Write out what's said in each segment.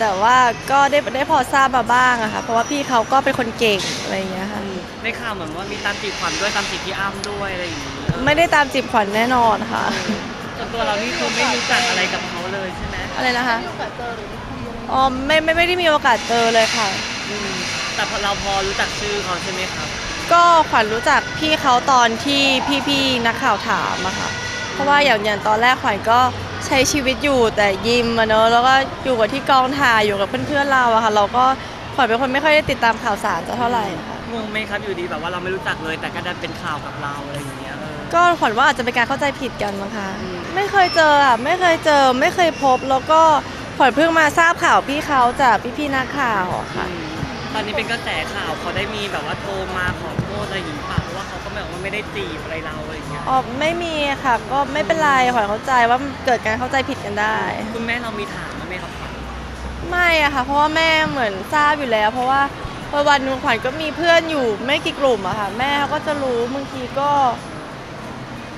แต่ว่าก็ได้ได้พอทราบมาบ้างอะค่ะ เพราะว่าพี่เขาก็เป็นคนเก่งอะไรอย่างเงี้ยค่ะในข่าวเหมือนว่ามีตามจีบขวัญด้วยตามจีบพี่อ้ำด้วยอะไรอย่างนี้ไม่ได้ตามจีบขวัญแน่นอนค่ะ ส่วนตัวเรานี่คือไม่รู้จักอะไรกับเขาเลยใช่ไหมอะไรนะคะอ๋อไม่ไม่ไม่ได้มีโอกาสเจอเลยค่ะ อืมแต่พอเราพอรู้จักชื่อเขาใช่ไหมครับก็ขวัญรู้จักพี่เขาตอนที่พี่ๆนักข่าวถามอะค่ะ เพราะว่าอย่างอย่างตอนแรกขวัญก็ ใช้ชีวิตอยู่แต่ยิมอะเนอะแล้วก็อยู่กับที่กองถ่ายอยู่กับเพื่อนๆเราอะค่ะ เราก็ขวัญเป็นคนไม่ค่อยได้ติดตามข่าวสารจะเท่าไหร่ค่ะงงไหมครับอยู่ดีแบบว่าเราไม่รู้จักเลย แต่ก็ได้เป็นข่าวกับเราอะไรอย่างเงี้ยเออ ก็ขวัญว่าอาจจะเป็นการเข้าใจผิดกันมั้งคะอืม ไม่เคยเจออะไม่เคยเจอไม่เคยพบแล้วก็ขวัญเพิ่งมาทราบข่าวพี่เขาจากพี่ๆนักข่าวอะค่ะ อืม ตอนนี้เป็นกระแสข่าวเขาได้มีแบบว่าโทรมาขอโทษอะไรอย่างงี้เปล่าเพราะว่าเขาก็แบบว่าไม่ได้จีบอะไรเราอะไรอย่างเงี้ย อ๋อไม่มีค่ะ ก็ไม่เป็นไรขวัญเข้าใจว่าเกิดการเข้าใจผิดกันได้ คุณแม่เรามีถามไหมครับขวัญไม่อะค่ะ เพราะว่าแม่เหมือนทราบอยู่แล้ว เพราะว่าวันหนึงขวัญก็มีเพื่อนอยู่ไม่กี่กลุ่มอะค่ะ แม่เขาก็จะรู้บางทีก็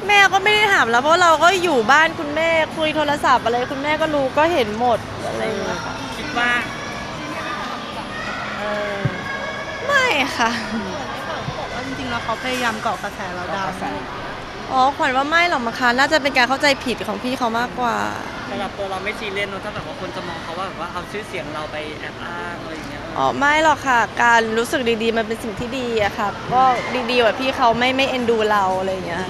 แม่ก็ไม่ได้ถามแล้วเพราะเราก็อยู่บ้านคุณแม่คุยโทรศัพท์อะไรคุณแม่ก็รู้ก็เห็นหมดอะไรอย่างเงี้ยค่ะ ไม่ค่ะบอกว่าจริงๆแล้วเขาพยายามเกาะกระแสเราดังอ๋อขวัญว่าไม่หรอกมั้งคะน่าจะเป็นการเข้าใจผิดของพี่เขามากกว่าสำหรับตัวเราไม่ซีเรียสเนอะถ้าแบบว่าคนจะมองเขาว่าแบบว่าเอาชื่อเสียงเราไปแอบอ้างอะไรอย่างเงี้ยอ๋อไม่หรอกค่ะ การรู้สึกดีๆ มันเป็นสิ่งที่ดีอะค่ะก็ดีๆกว่าพี่เขาไม่ไม่เอ็นดูเราอะไรอย่างเงี้ย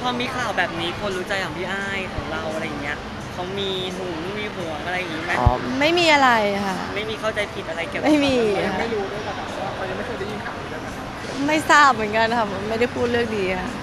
พอมีข่าวแบบนี้คนรู้ใจอย่างพี่อ้ายของเราอะไรอย่างเงี้ยเขามีหึงมีห่วงอะไร อย่างงี้ไหมอ๋อไม่มีอะไรค่ะ ไม่มีเข้าใจผิดอะไรเกี่ยวกับไม่มีเราค่ะไม่รู้ด้วยแต่ว่าเขายังไม่เคยได้ยินข่าวเลยนะไม่ทราบเหมือนกันค่ะไม่ได้พูดเรื่องดีค่ะอ